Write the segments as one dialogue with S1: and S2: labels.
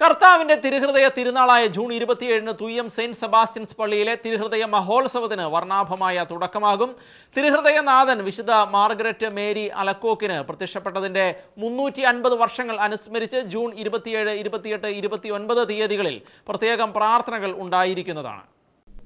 S1: കർത്താവിന്റെ തിരുഹൃദയ തിരുനാളായ ജൂൺ ഇരുപത്തിയേഴിന് Thuyyam Saint Sebastian's പള്ളിയിലെ തിരുഹൃദയ മഹോത്സവത്തിന് വർണാഭമായ തുടക്കമാകും. തിരുഹൃദയനാഥൻ വിശുദ്ധ മാർഗരറ്റ് മേരി അലക്കോക്കിന് പ്രത്യക്ഷപ്പെട്ടതിന്റെ മുന്നൂറ്റി അൻപത് വർഷങ്ങൾ അനുസ്മരിച്ച് ജൂൺ ഇരുപത്തിയേഴ് ഇരുപത്തിയെട്ട് ഇരുപത്തിയൊൻപത് തീയതികളിൽ പ്രത്യേകം പ്രാർത്ഥനകൾ ഉണ്ടായിരിക്കുന്നതാണ്.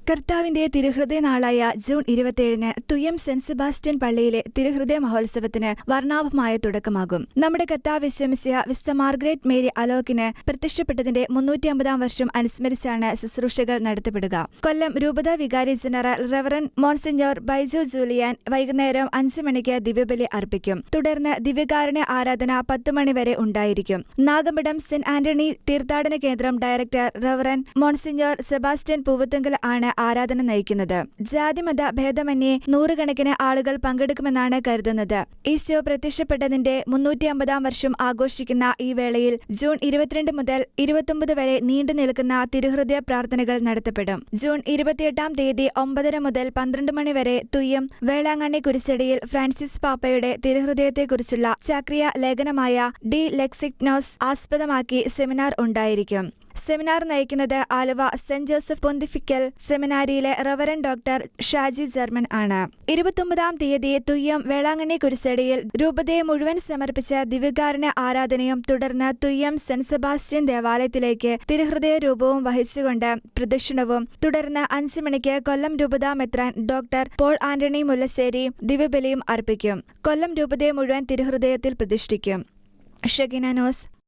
S2: കർത്താവിന്റെ തിരുഹൃദയ നാളായ ജൂൺ ഇരുപത്തിയേഴിന് തുയം സെന്റ് സെബാസ്റ്റ്യൻ പള്ളിയിലെ തിരുഹൃദയ മഹോത്സവത്തിന് വർണാഭമായ തുടക്കമാകും. നമ്മുടെ കർത്താവ് വിശ്വമിസിയ വിസ്ത മാർഗ്രറ്റ് മേരി അലോക്കിന് പ്രത്യക്ഷപ്പെട്ടതിന്റെ മുന്നൂറ്റി അമ്പതാം വർഷം അനുസ്മരിച്ചാണ് ശുശ്രൂഷകൾ നടത്തപ്പെടുക. കൊല്ലം രൂപത വികാരി general reverend monsignor Baiju Julian വൈകുന്നേരം അഞ്ചു മണിക്ക് ദിവ്യബലി അർപ്പിക്കും. തുടർന്ന് ദിവ്യകാരണ ആരാധന പത്തുമണി മണിവരെ ഉണ്ടായിരിക്കും. നാഗമ്പടം സെന്റ് ആന്റണി തീർത്ഥാടന കേന്ദ്രം director reverend monsignor Sebastian Poovathunkal ആണ് ആരാധന നയിക്കുന്നത്. ജാതിമത ഭേദമന്യേ നൂറുകണക്കിന് ആളുകൾ പങ്കെടുക്കുമെന്നാണ് കരുതുന്നത്. ഈശോ പ്രത്യക്ഷപ്പെട്ടതിന്റെ മുന്നൂറ്റി അമ്പതാം വർഷം ആഘോഷിക്കുന്ന ഈ വേളയിൽ ജൂൺ ഇരുപത്തിരണ്ട് മുതൽ ഇരുപത്തൊമ്പത് വരെ നീണ്ടു നിൽക്കുന്ന തിരുഹൃദയ പ്രാർത്ഥനകൾ നടത്തപ്പെടും. ജൂൺ ഇരുപത്തിയെട്ടാം തീയതി ഒമ്പതര മുതൽ പന്ത്രണ്ട് മണി വരെ തുയ്യം വേളാങ്കണ്ണി കുരിശടിയിൽ ഫ്രാൻസിസ് പാപ്പയുടെ തിരുഹൃദയത്തെക്കുറിച്ചുള്ള ചാക്രിയ ലേഖനമായ ഡി ലെക്സിക്നോസ് ആസ്പദമാക്കി സെമിനാർ ഉണ്ടായിരിക്കും. സെമിനാർ നയിക്കുന്നത് ആലുവ സെന്റ് ജോസഫ് പൊന്തിഫിക്കൽ സെമിനാരിയിലെ റവറൻ ഡോക്ടർ ഷാജി ജർമൻ ആണ്. ഇരുപത്തൊമ്പതാം തീയതി തുയ്യം വേളാങ്കണ്ണി കുരിശടിയിൽ രൂപതയെ മുഴുവൻ സമർപ്പിച്ച ദിവ്യകാരുണ്യ ആരാധനയും തുടർന്ന് തുയ്യം സെന്റ് സെബാസ്റ്റ്യൻ ദേവാലയത്തിലേക്ക് തിരുഹൃദയ രൂപവും വഹിച്ചുകൊണ്ട് പ്രദക്ഷിണവും തുടർന്ന് അഞ്ചു മണിക്ക് കൊല്ലം രൂപത മെത്രാൻ ഡോക്ടർ പോൾ ആന്റണി മുല്ലശ്ശേരി ദിവ്യബലിയും അർപ്പിക്കും. കൊല്ലം രൂപതയെ മുഴുവൻ തിരുഹൃദയത്തിൽ പ്രതിഷ്ഠിക്കും. ഷഗിന നോസ്